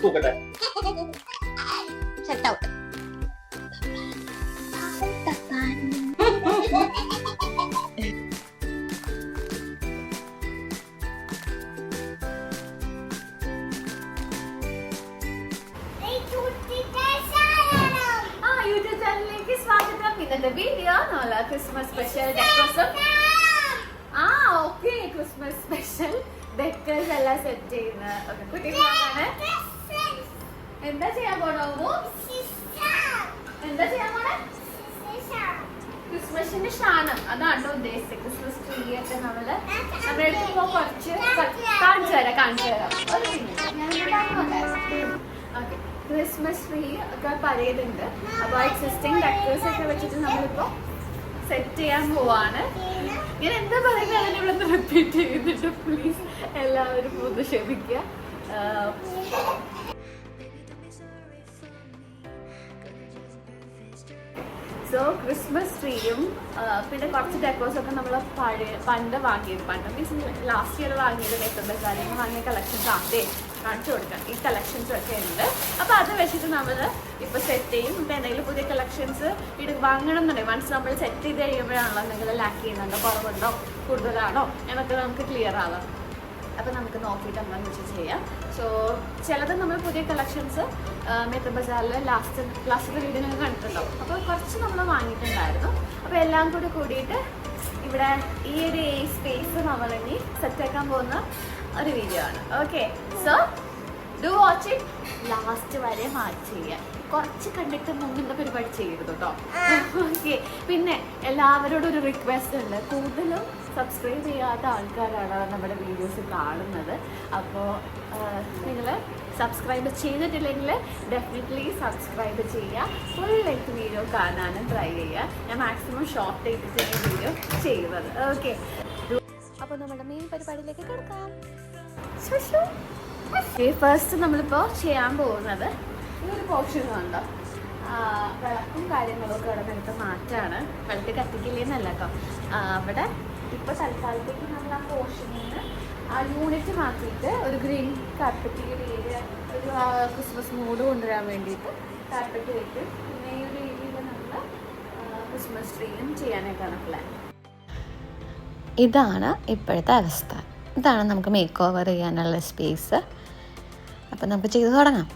പൂക്കട്ടെ shut out ആ YouTube ചാനലിലേക്ക് സ്വാഗതം ഇന്നത്തെ വീഡിയോ നമ്മൾ ക്രിസ്മസ് സ്പെഷ്യൽ ഡെക്കോസും ആ ഓക്കെ ക്രിസ്മസ് സ്പെഷ്യൽ. ഡെക്കേഴ്സ് എല്ലാം സെറ്റ് ചെയ്യുന്ന കുട്ടി കുട്ടികളാണ് എന്താ ചെയ്യാൻ പോണോ എന്താ ചെയ്യാൻ പോണേ? ക്രിസ്മസിന്റെ ഷാനം അതാണോ ഉദ്ദേശിച്ചത്. ക്രിസ്മസ് ട്രീ ഒക്കെ നമ്മൾ നമ്മുടെ അടുത്ത് ഇപ്പൊ കുറച്ച് കാണിച്ചു തരാം കാണിച്ചു തരാം. ക്രിസ്മസ് ട്രീ ഒക്കെ പഴയതുണ്ട് അപ്പൊ എക്സിസ്റ്റിംഗ് ഡെക്കേഴ്സ് ഒക്കെ വെച്ചിട്ട് നമ്മളിപ്പോ സെറ്റ് ചെയ്യാൻ പോവാണ്. ഞാൻ എന്താ പറയുന്നത് അതിന് ഇവിടെ റിപ്പീറ്റ് ചെയ്തിട്ട് പ്ലീസ് എല്ലാവരും ഒന്ന് ക്ഷമിക്കുക. സോ ക്രിസ്മസ് ട്രീയും പിന്നെ കുറച്ച് ഡെക്കോസ് ഒക്കെ നമ്മൾ പഴയ പണ്ട് വാങ്ങിയത് പണ്ട് മീൻസ് ലാസ്റ്റ് ഇയർ വാങ്ങിയത് നെറ്റമ്പൽ കാര്യങ്ങൾ വാങ്ങിയ കളക്ഷൻസ് അതേ കാണിച്ചു കൊടുക്കാം ഈ കളക്ഷൻസ് ഒക്കെ ഉണ്ട്. അപ്പോൾ അത് വെച്ചിട്ട് നമ്മൾ ഇപ്പോൾ സെറ്റ് ചെയ്യും. ഇപ്പോൾ എന്തെങ്കിലും പുതിയ കളക്ഷൻസ് ഇത് വാങ്ങണം എന്നുണ്ടെങ്കിൽ വൺസ് നമ്മൾ സെറ്റ് ചെയ്ത് കഴിയുമ്പോഴാണല്ലോ എന്തെങ്കിലും ലാക്ക് ചെയ്യുന്നുണ്ടോ കുറവുണ്ടോ? കൂടുതലാണോ? എന്നൊക്കെ നമുക്ക് ക്ലിയർ ആവാം. അപ്പോൾ നമുക്ക് നോക്കിയിട്ട് നമ്മൾ വെച്ചാൽ ചെയ്യാം. സോ ചിലത് നമ്മൾ പുതിയ കളക്ഷൻസ് മെത്ര ബസാറിൽ ലാസ്റ്റ് ലാസ്റ്റ് വീഡിയോ നിങ്ങൾ കണ്ടിട്ടുണ്ടാവും അപ്പോൾ കുറച്ച് നമ്മൾ വാങ്ങിയിട്ടുണ്ടായിരുന്നു. അപ്പോൾ എല്ലാം കൂടി കൂടിയിട്ട് ഇവിടെ ഈ ഒരു സ്പേസ് നമ്മൾ ഇനി സെറ്റാക്കാൻ പോകുന്ന ഒരു വീഡിയോ ആണ്. Okay so do watch it last വരെ മാച്ച് ചെയ്യാം കുറച്ച് കണ്ടിട്ട് മുമ്പിന്റെ പരിപാടി ചെയ്യരുത് കേട്ടോ. ഓക്കെ പിന്നെ എല്ലാവരോടും ഒരു റിക്വസ്റ്റ് ഉണ്ട്. കൂടുതലും സബ്സ്ക്രൈബ് ചെയ്യാത്ത ആൾക്കാരാണ് നമ്മുടെ വീഡിയോസ് കാണുന്നത്. അപ്പോൾ നിങ്ങൾ സബ്സ്ക്രൈബ് ചെയ്തിട്ടില്ലെങ്കിൽ ഡെഫിനറ്റ്ലി സബ്സ്ക്രൈബ് ചെയ്യുക. ഫുൾ ലെങ്ത് വീഡിയോ കാണാനും ട്രൈ ചെയ്യുക. ഞാൻ മാക്സിമം ഷോർട്ട് ചെയ്തിട്ട് വീഡിയോ ചെയ്യുന്നത്. ഓക്കെ അപ്പോൾ നമ്മുടെ മെയിൻ പരിപാടിയിലേക്ക് കിടക്കാം. ഫസ്റ്റ് നമ്മളിപ്പോൾ ചെയ്യാൻ പോകുന്നത് ഈ ഒരു പോർഷൻ കണ്ടോ ആ, വിളക്കും കാര്യങ്ങളൊക്കെ അവിടെ നിന്നെടുത്ത് മാറ്റാണ്. വെള്ളത്തിൽ കത്തിക്കില്ലേന്നല്ല അവിടെ ഇപ്പോൾ തൽക്കാലത്തേക്ക് നമ്മൾ ആ പോർഷനിൽ നിന്ന് ആ യൂണിറ്റ് മാറ്റിയിട്ട് ഒരു ഗ്രീൻ കാർപ്പറ്റിന്റെ ഏരിയ ഒരു ക്രിസ്മസ് മൂഡ് കൊണ്ടുവരാൻ വേണ്ടിയിട്ട് കാർപ്പറ്റ് വെക്കും പിന്നെ ഈ ഒരു രീതിയിൽ നമ്മൾ ക്രിസ്മസ് ട്രീയും ചെയ്യാനായിട്ടാണ് പ്ലാൻ ഇതാണ് ഇപ്പോഴത്തെ അവസ്ഥ. ഇതാണ് നമുക്ക് മേക്ക് ഓവർ ചെയ്യാനുള്ള സ്പേസ് അപ്പം നമുക്ക് ചെയ്തു തുടങ്ങാം.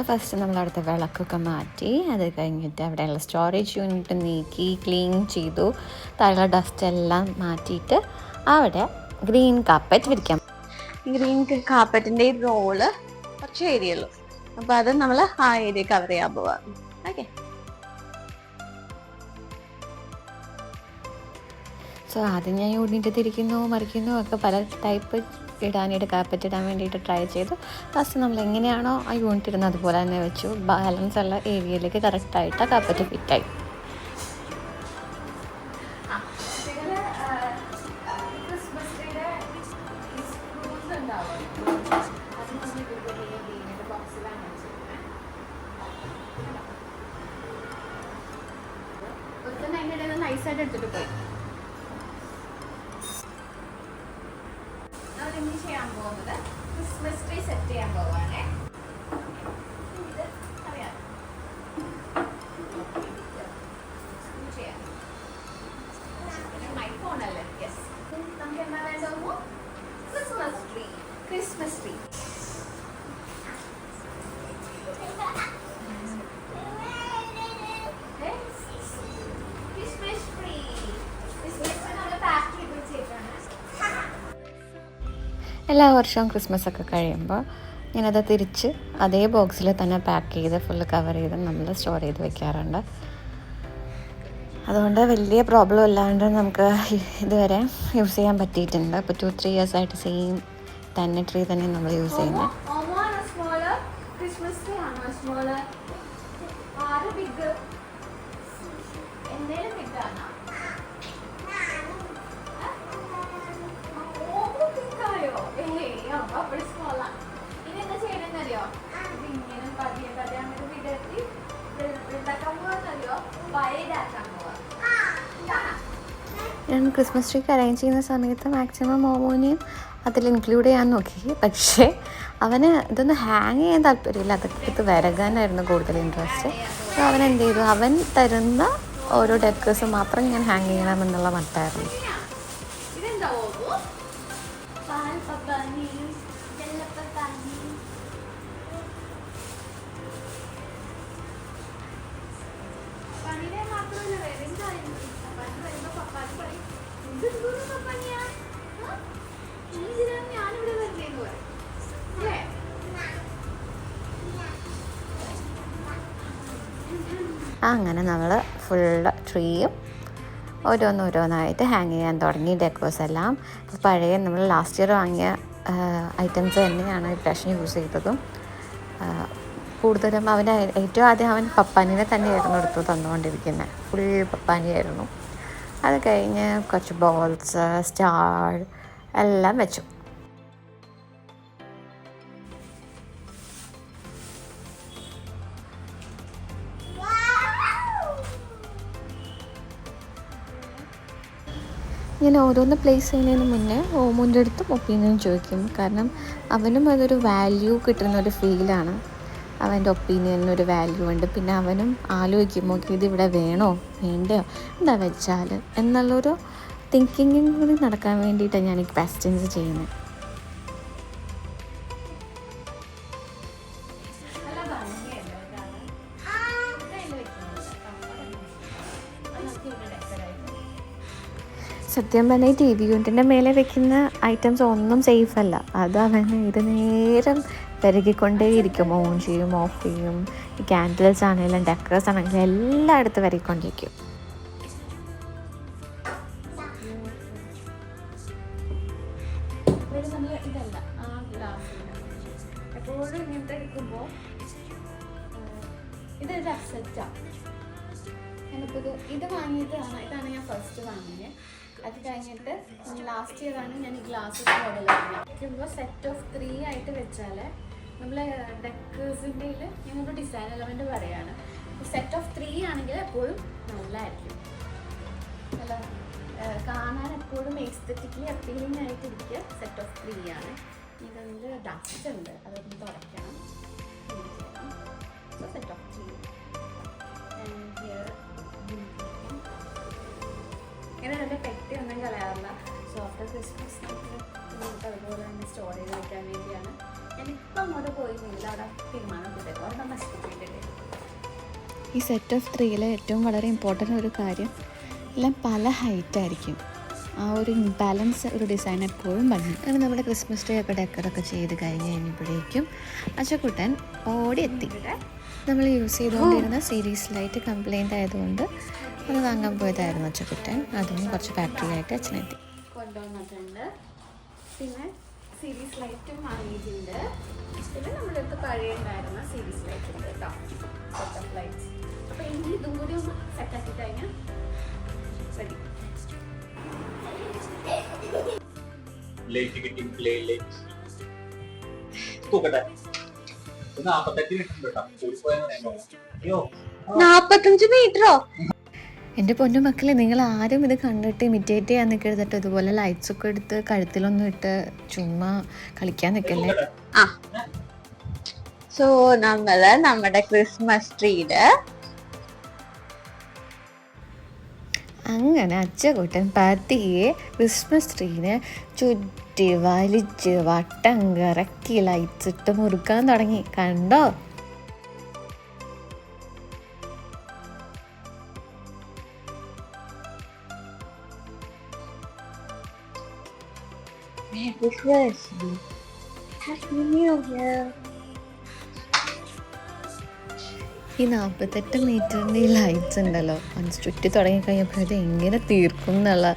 സോ ഫസ്റ്റ് നമ്മൾ അവിടുത്തെ വിളക്കൊക്കെ മാറ്റി അത് കഴിഞ്ഞിട്ട് അവിടെയുള്ള സ്റ്റോറേജ് യൂണിറ്റ് നീക്കി ക്ലീൻ ചെയ്തു. താഴെ ഡസ്റ്റ് എല്ലാം മാറ്റിയിട്ട് അവിടെ ഗ്രീൻ കാപ്പറ്റ് വിരിക്കാം. ഗ്രീൻ കാപ്പറ്റിന്റെ റോൾ കുറച്ച് ഏരിയുള്ളൂ അപ്പോൾ അത് നമ്മൾ ആ ഏരിയ കവർ ചെയ്യാൻ പോവാം. ഓക്കെ സോ ആദ്യം ഞാൻ യൂണിറ്റ് തിരിക്കുന്നു മറിക്കുന്നു ഒക്കെ പല ടൈപ്പ് ഇടാനായിട്ട് കാപ്പറ്റ് ഇടാൻ വേണ്ടിയിട്ട് ട്രൈ ചെയ്തു. ഫസ്റ്റ് നമ്മൾ എങ്ങനെയാണോ ആ യൂണിറ്റ് ഇടുന്നത് അതുപോലെ തന്നെ വെച്ചു. ബാലൻസ് ഉള്ള ഏരിയയിലേക്ക് കറക്റ്റായിട്ട് ആ കാപ്പറ്റ് ഫിറ്റായി നൈസായിട്ട് എടുത്തിട്ട് ക്രിസ്മസ് ട്രീയുടെ ഈ സ്ക്രൂസ് ഉണ്ടാവുമല്ലോ. അത് നമ്മൾ ഇതുപോലെ ഈ വീടിന്റെ ബോക്സിലാണ് വെച്ചിരിക്കുന്നത്. ഒരുത്തൻ അതിന്റെ ഇടയിൽ നിന്ന് നൈസായിട്ട് എടുത്തിട്ട് പോയി നമ്മളിനി ചെയ്യാൻ പോകുന്നത് ക്രിസ്മസ് ട്രീ സെറ്റ് ചെയ്യാൻ പോവാണേ ഇത് അറിയാം ഇത് ചെയ്യാം മൈ ഫോൺ അല്ലേ യെസ് നമുക്ക് എന്താ വേണ്ടോ Christmas tree Christmas tree Christmas tree Christmas tree നമ്മൾ പാക്ക് ചെയ്ത് വെച്ചേക്കാണ് എല്ലാ വർഷവും ക്രിസ്മസ് ഒക്കെ കഴിയുമ്പോൾ ഞാനത് തിരിച്ച് അതേ ബോക്സിൽ തന്നെ പാക്ക് ചെയ്ത് ഫുൾ കവർ ചെയ്ത് നമ്മൾ സ്റ്റോർ ചെയ്ത് വെക്കാറുണ്ട്. അതുകൊണ്ട് വലിയ പ്രോബ്ലം ഇല്ലാണ്ട് നമുക്ക് ഇതുവരെ യൂസ് ചെയ്യാൻ പറ്റിയിട്ടുണ്ട്. ഇപ്പോൾ ടു ത്രീ ഇയേഴ്സ് ആയിട്ട് സെയിം തന്നെ ട്രീ തന്നെ നമ്മൾ യൂസ് ചെയ്യുന്നത് Omo ഞാൻ ക്രിസ്മസ് ട്രീക്ക് അറേഞ്ച് ചെയ്യുന്ന സമയത്ത് മാക്സിമം മോമോനെയും അതിൽ ഇൻക്ലൂഡ് ചെയ്യാൻ നോക്കി. പക്ഷേ അവന് ഇതൊന്നും ഹാങ് ചെയ്യാൻ താല്പര്യമില്ല. അതൊക്കെ ഇത് വരകാനായിരുന്നു കൂടുതൽ ഇൻട്രസ്റ്റ് അപ്പോൾ അവൻ എന്ത് ചെയ്തു? അവൻ തരുന്ന ഓരോ ഡെക്കേഴ്സ് മാത്രം ഞാൻ ഹാങ് ചെയ്യണമെന്നുള്ള മട്ടായിരുന്നു. വരുമ്പോ അങ്ങനെ നമ്മൾ ഫുള്ള് ട്രീയും ഓരോന്നോരോന്നായിട്ട് ഹാങ് ചെയ്യാൻ തുടങ്ങി ഡെക്കോസ് എല്ലാം. പഴയ നമ്മൾ ലാസ്റ്റ് ഇയർ വാങ്ങിയ ഐറ്റംസ് തന്നെയാണ് ഇപ്രാവശ്യം യൂസ് ചെയ്തതും. കൂടുതലും അവന്റെ ഏറ്റവും ആദ്യം അവൻ പപ്പാനിനെ തന്നെയായിരുന്നു എടുത്ത് തന്നുകൊണ്ടിരിക്കുന്നത് ഫുൾ പപ്പാനിയായിരുന്നു. അത് കഴിഞ്ഞ് കുറച്ച് ബോൾസ് സ്റ്റാർ എല്ലാം വെച്ചു. ഞാൻ ഓരോന്ന് പ്ലേസ് ചെയ്യുന്നതിന് മുന്നേ ഓമുന്റെ അടുത്തും ഒപ്പീനിയൻ ചോദിക്കും. കാരണം അവനും അതൊരു വാല്യൂ കിട്ടുന്ന ഒരു ഫീലാണ് അവന്റെ ഒപ്പീനിയനൊരു വാല്യൂ ഉണ്ട്. പിന്നെ അവനും ആലോചിക്കും ഓക്കെ ഇത് ഇവിടെ വേണോ? വേണ്ടയോ? എന്താ വെച്ചാൽ എന്നുള്ളൊരു തിങ്കിങ്ങും കൂടി നടക്കാൻ വേണ്ടിയിട്ടാണ് ഞാൻ ഈ ക്വസ്റ്റ്യൻസ് ചെയ്യുന്നത്. സത്യം പറഞ്ഞാൽ ഈ ടി വി യൂണിറ്റിന്റെ മേലെ വെക്കുന്ന ഐറ്റംസ് ഒന്നും സേഫ് അല്ല. അത് അവൻ ഇത് നേരം പെരുകിക്കൊണ്ടേയിരിക്കും ഓൺ ചെയ്യും ഓഫ് ചെയ്യും. ഈ ക്യാൻഡിൽസ് ആണെങ്കിലും ഡെക്കറേഴ്സ് ആണെങ്കിലും എല്ലായിടത്തും വരക്കൊണ്ടിരിക്കും ഡെക്കേഴ്സിന്റെ ഞങ്ങളുടെ ഡിസൈൻ എലമെന്റ് പറയാണ് സെറ്റ് ഓഫ് ത്രീ ആണെങ്കിൽ എപ്പോഴും നല്ലതായിരിക്കും. നല്ല കാണാൻ എപ്പോഴും എസ്തറ്റിക്കലി അപ്പീലിംഗ് ആയിട്ടിരിക്കുക സെറ്റ് ഓഫ് ത്രീ ആണ്. ഇതിൽ ഡസ്റ്റ് ഉണ്ട്. അതൊന്ന് തുടയ്ക്കണം. സെറ്റ് ഓഫ് ത്രീ ഇങ്ങനെ എന്റെ പെട്ടി ഒന്നും കളയാറില്ല. സോ ആഫ്റ്റർ ക്രിസ്മസ് നമുക്ക് അതുപോലെ തന്നെ സ്റ്റോർ ചെയ്ത് വെക്കാൻ വേണ്ടിയാണ്. ഞാനിപ്പം അങ്ങോട്ട് പോയിരുന്നെങ്കിൽ അവിടെ തീരുമാനം കിട്ടും ഒരെണ്ണം നശിപ്പിച്ചിട്ടുണ്ട് ഈ സെറ്റ് ഓഫ് ത്രീയിലെ ഏറ്റവും വളരെ ഇമ്പോർട്ടന്റ് ഒരു കാര്യം എല്ലാം പല ഹൈറ്റ് ആയിരിക്കും. ആ ഒരു ഇംബാലൻസ് ഒരു ഡിസൈൻ എപ്പോഴും വന്നു. അങ്ങനെ നമ്മുടെ ക്രിസ്മസ് ട്രീ ഒക്കെ ഡെക്കറൊക്കെ ചെയ്ത് കഴിഞ്ഞ് കഴിഞ്ഞപ്പോഴേക്കും അച്ചക്കുട്ടൻ എത്തി. നമ്മൾ യൂസ് ചെയ്തുകൊണ്ടിരുന്ന സീരീസ് ലൈറ്റ് കംപ്ലൈന്റ് ആയതുകൊണ്ട് അത് വാങ്ങാൻ പോയതായിരുന്നു അച്ചക്കുട്ടൻ. അതും കുറച്ച് ഫാക്ടറിയായിട്ട് അച്ഛനെത്തി. കൊണ്ടുവന്നിട്ടുണ്ട്. പിന്നെ സീരീസ് ലൈറ്റും വാങ്ങിയിട്ടുണ്ട്. പിന്നെ നമ്മുടെ അടുത്ത് പഴയ ഉണ്ടായിരുന്ന സീരീസ് ലൈറ്റ് ഉണ്ട് കേട്ടോ. സെറ്റപ്പ് ലൈറ്റ്സ് അപ്പോൾ ഇനി ഇതും കൂടി ഒന്ന് സെറ്റാക്കി കഴിഞ്ഞാൽ റെഡി ലൈറ്റ് കിട്ടി പ്ലേ ലൈറ്റ് തൂക്കട്ടെ. മീറ്റർ കേട്ടോ നാൽപ്പത്തഞ്ച് മീറ്ററോ എന്റെ പൊന്നു മക്കളെ നിങ്ങൾ ആരും ഇത് കണ്ടിട്ട് ഇമിറ്റേറ്റ് ചെയ്യാൻ നിൽക്കരുതട്ടോ ഇതുപോലെ ലൈറ്റ്സ് ഒക്കെ എടുത്ത് കഴുത്തിലൊന്നും ഇട്ട് ചുമ്മാ കളിക്കാൻ നിൽക്കല്ലേ ആ. സോ നമ്മൾ നമ്മുടെ ക്രിസ്മസ് ട്രീയിൽ അങ്ങനെ അച്ചകൂട്ടൻ പതിയെ ക്രിസ്മസ് ട്രീനെ ചുറ്റി വലിച്ച് വട്ടം കറക്കി ലൈറ്റ്സ് ഇട്ട് മുറുക്കാൻ തുടങ്ങി. കണ്ടോ? Christmas. Happy New Year. ഈ നാൽപ്പത്തെട്ട് മീറ്ററിന്റെ ഈ ലൈറ്റ്സ് ഉണ്ടല്ലോ മനസ്സ് ചുറ്റി തുടങ്ങിക്കഴിഞ്ഞപ്പോൾ ഇത് എങ്ങനെ തീർക്കും എന്നുള്ള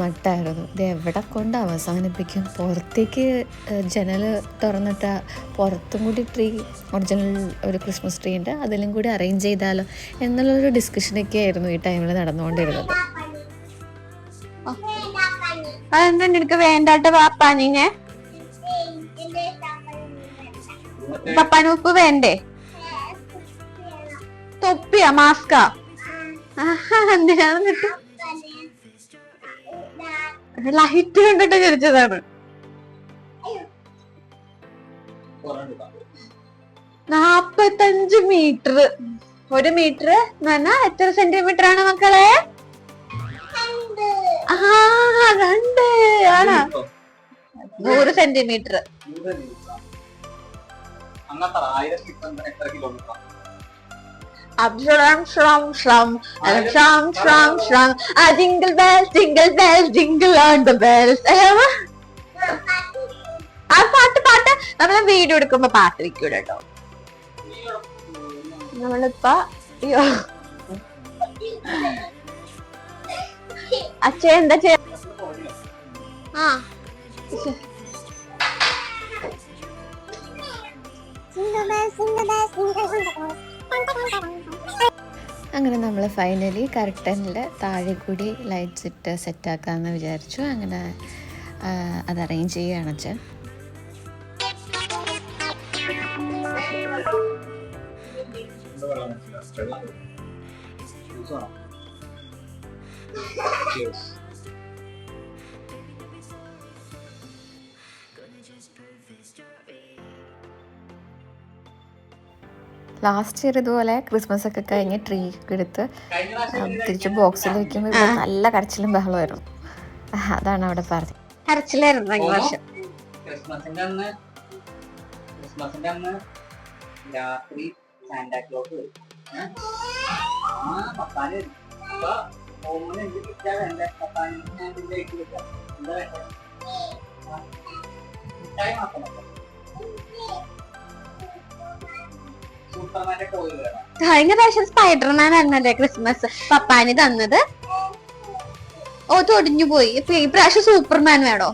മട്ടായിരുന്നു ഇത് എവിടെ കൊണ്ട് അവസാനിപ്പിക്കും പുറത്തേക്ക് ജനൽ തുറന്നിട്ട പുറത്തും കൂടി ട്രീ ഒറിജിനൽ ഒരു ക്രിസ്മസ് ട്രീ ഉണ്ട് അതിലും കൂടി അറേഞ്ച് ചെയ്താലോ എന്നുള്ളൊരു ഡിസ്കഷനൊക്കെ ആയിരുന്നു ഈ ടൈമിൽ നടന്നുകൊണ്ടിരുന്നത് അതെന്താ നിനക്ക് വേണ്ടാട്ട പാപ്പാനിനെ പപ്പാന് ഉപ്പ് വേണ്ടേ? തൊപ്പിയാ മാസ്കാ എന്തിനാണ് ലൈറ്റ് കണ്ടിട്ട് ചിരിച്ചതാണ്. നാപ്പത്തഞ്ച് മീറ്റർ ഒരു മീറ്റർ എന്ന് പറഞ്ഞാ എത്ര സെന്റിമീറ്റർ ആണ് മക്കളെ? ആ രണ്ട് ആണോ? നൂറ് സെന്റിമീറ്റർ. അബ്ശ്രം ശ്രം ശ്രം. ശ്രം ശ്രം ശ്രം. ആ jingle bell jingle bell jingle on the bells ആ പാട്ട് പാട്ട്. നമ്മൾ വീഡിയോ എടുക്കുമ്പോ പാട്ട് വെക്കൂല കേട്ടോ. നമ്മളിപ്പോ അയ്യോ. അച്ഛ എന്താ ചെയ്യ ആ. അങ്ങനെ നമ്മൾ ഫൈനലി കർട്ടനിൽ താഴെ കൂടി ലൈറ്റ്സ് ഇട്ട് സെറ്റാക്കാമെന്ന് വിചാരിച്ചു. അങ്ങനെ അത് അറേഞ്ച് ചെയ്യുകയാണ് അച്ഛൻ. ജ്യൂസ് ലാസ്റ്റ് ഇയർ ഇതുപോലെ ക്രിസ്മസ് ഒക്കെ കഴിഞ്ഞ് ട്രീ ഒക്കെ എടുത്ത് തിരിച്ച് ബോക്സിൽ വെക്കുമ്പോൾ നല്ല കരച്ചിലും ബഹളമായിരുന്നു അതാണ് അവിടെ പറഞ്ഞത്. കരച്ചിലായിരുന്നു കഴിഞ്ഞ വർഷം ക്രിസ്മസിന്റെ അന്ന് ക്രിസ്മസിന്റെ അന്ന് രാത്രി സാന്റാക്ലോസ് വരും. ആ പത്താന് അപ്പൊ ഓമന് കഴിഞ്ഞ പ്രാവശ്യം സ്പൈഡർമാൻ ആയിരുന്നല്ലേ ക്രിസ്മസ് പപ്പാന് തന്നത്. ഓ തൊടിഞ്ഞു പോയി. ഇപ്രാവശ്യം സൂപ്പർമാൻ വേണോ?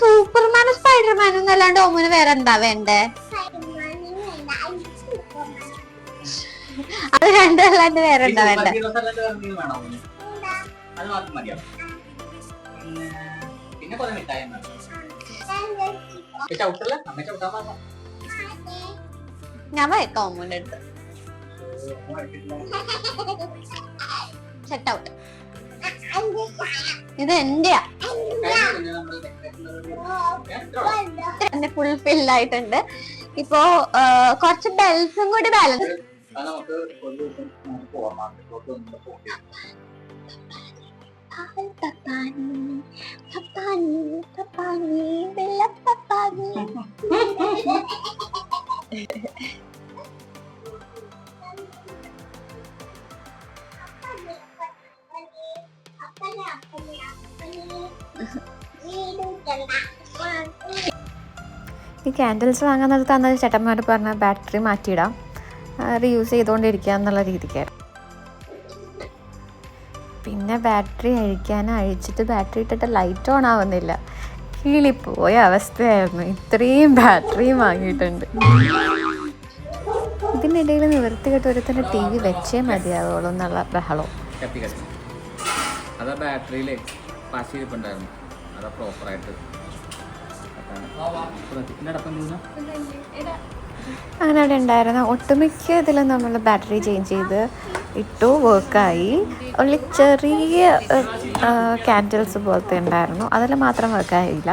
സൂപ്പർമാനും സ്പൈഡർമാനും എന്നല്ലാണ്ട് ഓമന് വേറെ എന്താ വേണ്ടേ? അത് രണ്ടല്ലാണ്ട് വേറെ വേണ്ട വേണ്ട. അത് മാത്രം മതിയോ? പിന്നെ പിന്നെ കുറെ മിഠായി വേണം. ഈ ചവിട്ടല്ലേ? അമ്മ ചവിട്ടാൻ പറഞ്ഞോ ഞാൻ വയക്കാം ഓമന്റെ അടുത്ത്. സെറ്റ് ഔട്ട് ഇത് എന്റെയാ. എന്റെ ഫുൾ ഇപ്പോ കുറച്ച് ബെൽസും കൂടി ബാലൻസ് അത് നമുക്ക് ഒരു ദിവസം നമുക്ക് പോവാം മാർക്കറ്റിലോട്ട് ഒന്ന് പോകേണ്ടി ഈ ക്യാൻഡിൽസ് വാങ്ങാൻ നിർത്താന്ന് ചേട്ടന്മാർ പറഞ്ഞ ബാറ്ററി മാറ്റിയിടാം. റീയൂസ് ചെയ്തുകൊണ്ടിരിക്കുക എന്നുള്ള രീതിക്കായിരുന്നു. പിന്നെ ബാറ്ററി അഴിക്കാൻ അഴിച്ചിട്ട് ബാറ്ററി ഇട്ടിട്ട് ലൈറ്റ് ഓൺ ആവുന്നില്ല. കീളിപ്പോയ അവസ്ഥയായിരുന്നു. ഇത്രയും ബാറ്ററിയും വാങ്ങിയിട്ടുണ്ട്. ഇതിനിടയിൽ നിവർത്തി കെട്ട് തന്നെ ടി വി വെച്ചേ മതിയാവുള്ളൂ എന്നുള്ള ബഹളം. അതാ ബാറ്ററിയിലെ പാസ് ചെയ്തിട്ടുണ്ടായിരുന്നു. അതാ പ്രോപ്പറായിട്ട് അങ്ങനെ അവിടെ ഉണ്ടായിരുന്ന ഒട്ടുമിക്ക ഇതിലും നമ്മൾ ബാറ്ററി ചേഞ്ച് ചെയ്ത് ഇട്ടു വർക്കായി ഉള്ളിൽ ചെറിയ ക്യാൻഡിൽസ് പോലത്തെ ഉണ്ടായിരുന്നു. അതിൽ മാത്രം വർക്കായില്ല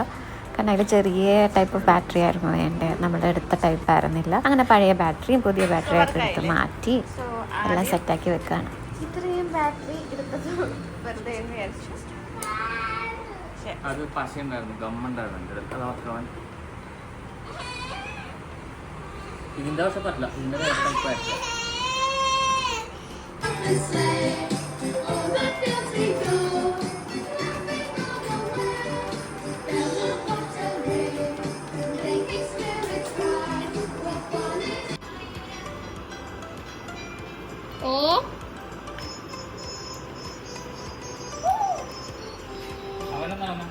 കാരണം അതിൽ ചെറിയ ടൈപ്പ് ഓഫ് ബാറ്ററി ആയിരുന്നു എന്റെ നമ്മുടെ അടുത്ത ടൈപ്പ് ആയിരുന്നില്ല. അങ്ങനെ പഴയ ബാറ്ററിയും പുതിയ ബാറ്ററി ഒക്കെ എടുത്ത് മാറ്റി എല്ലാം സെറ്റാക്കി വെക്കുകയാണ് ഇത്രയും ബാറ്ററി എടുത്തത് വെറുതെ അത് പശ ഉണ്ടായിരുന്നു. ഗമ്മുണ്ടായിരുന്നു എന്റെ അടുത്ത് അത് മാത്രം ഇതിന്റെ പക്ഷെ പറ്റില്ല ഇതിന്റെ വേറെ ടൈപ്പ് ആയിട്ടില്ല അവനെന്താണ്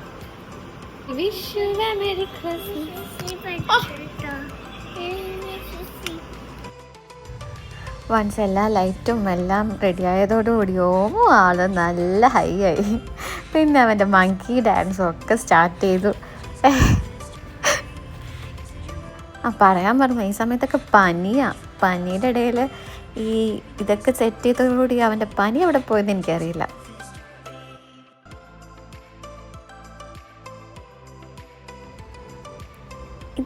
വിഷു മെരി വൺസ് എല്ലാ ലൈറ്റും എല്ലാം റെഡി ആയതോടുകൂടി ഓമോ ആൾ നല്ല ഹൈ ആയി. പിന്നെ അവന്റെ മങ്കി ഡാൻസും ഒക്കെ സ്റ്റാർട്ട് ചെയ്തു. ആ പറയാൻ പറഞ്ഞു ഈ സമയത്തൊക്കെ പനിയാ. പനിയുടെ ഇടയിൽ ഈ ഇതൊക്കെ സെറ്റ് ചെയ്തതോടുകൂടി അവന്റെ പനി എവിടെ പോയെന്ന് എനിക്കറിയില്ല.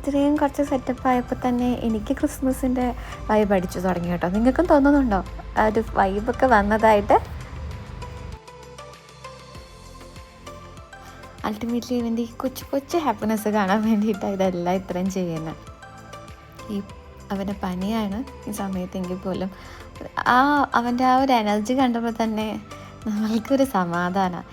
ഇത്രയും കുറച്ച് സെറ്റപ്പ് ആയപ്പോൾ തന്നെ എനിക്ക് ക്രിസ്മസിന്റെ വൈബ് അടിച്ചു തുടങ്ങി കേട്ടോ. നിങ്ങൾക്കും തോന്നുന്നുണ്ടോ? ആ ഒരു വൈബൊക്കെ വന്നതായിട്ട്? അൾട്ടിമേറ്റ്ലി ഇവന്റെ ഈ കൊച്ചു കൊച്ചു ഹാപ്പിനെസ് കാണാൻ വേണ്ടിയിട്ടാണ് ഇതെല്ലാം ഇത്രയും ചെയ്യുന്നത് ഈ അവന്റെ പനിയാണ് ഈ സമയത്തെങ്കിൽ പോലും. ആ അവന്റെ ആ ഒരു എനർജി കണ്ടപ്പോൾ തന്നെ നമ്മൾക്കൊരു സമാധാനമാണ്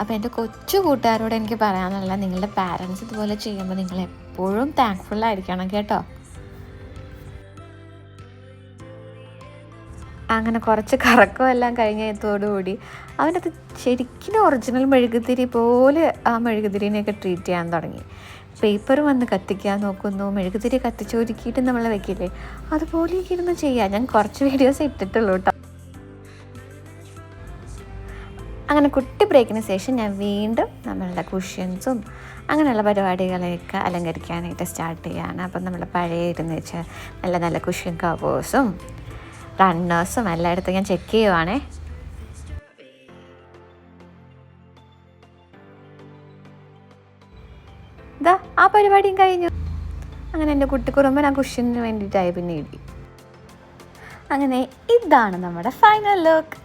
അപ്പോൾ എന്റെ കൊച്ചു കൂട്ടുകാരോട് എനിക്ക് പറയാനുള്ള നിങ്ങളുടെ പാരൻസ് ഇതുപോലെ ചെയ്യുമ്പോൾ നിങ്ങൾ എപ്പോഴും താങ്ക്ഫുൾ ആയിരിക്കണം കേട്ടോ. അങ്ങനെ കുറച്ച് കറക്കമെല്ലാം കഴിഞ്ഞതോടുകൂടി അവനത് ശരിക്കും ഒറിജിനൽ മെഴുകുതിരി പോലെ ആ മെഴുകുതിരിനെയൊക്കെ ട്രീറ്റ് ചെയ്യാൻ തുടങ്ങി. പേപ്പർ വന്ന് കത്തിക്കാൻ നോക്കുന്നു മെഴുകുതിരി കത്തിച്ചൊരുക്കിയിട്ട് നമ്മൾ വെക്കില്ലേ? അതുപോലെ ഇരുന്ന് ചെയ്യാം. ഞാൻ കുറച്ച് വീഡിയോസ് ഇട്ടിട്ടുള്ളൂ കേട്ടോ. അങ്ങനെ കുട്ടി ബ്രേക്കിന് ശേഷം ഞാൻ വീണ്ടും നമ്മളുടെ കുഷ്യൻസും അങ്ങനെയുള്ള പരിപാടികളെയൊക്കെ അലങ്കരിക്കാനായിട്ട് സ്റ്റാർട്ട് ചെയ്യുകയാണ് അപ്പം നമ്മൾ പഴയ ഇരുന്ന് വെച്ച് നല്ല നല്ല കുഷ്യൻ കവേഴ്സും റണ്ണേഴ്സും എല്ലായിടത്തും ഞാൻ ചെക്ക് ചെയ്യുവാണേ. ഇതാ ആ പരിപാടിയും കഴിഞ്ഞു. അങ്ങനെ എന്റെ കുട്ടിക്കുറുമ്പൻ ആ കുഷ്യന് വേണ്ടിയിട്ടായി പിന്നെ ഇടി. അങ്ങനെ ഇതാണ് നമ്മുടെ ഫൈനൽ ലുക്ക്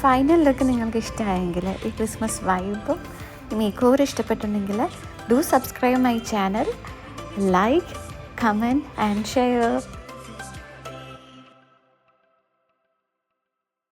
ഫൈനൽ ലുക്ക് നിങ്ങൾക്ക് ഇഷ്ടമായെങ്കിൽ ഈ ക്രിസ്മസ് വൈബും ഈ മേക്ക് ഓവർ ഇഷ്ടപ്പെട്ടിട്ടുണ്ടെങ്കിൽ do subscribe my channel like comment and share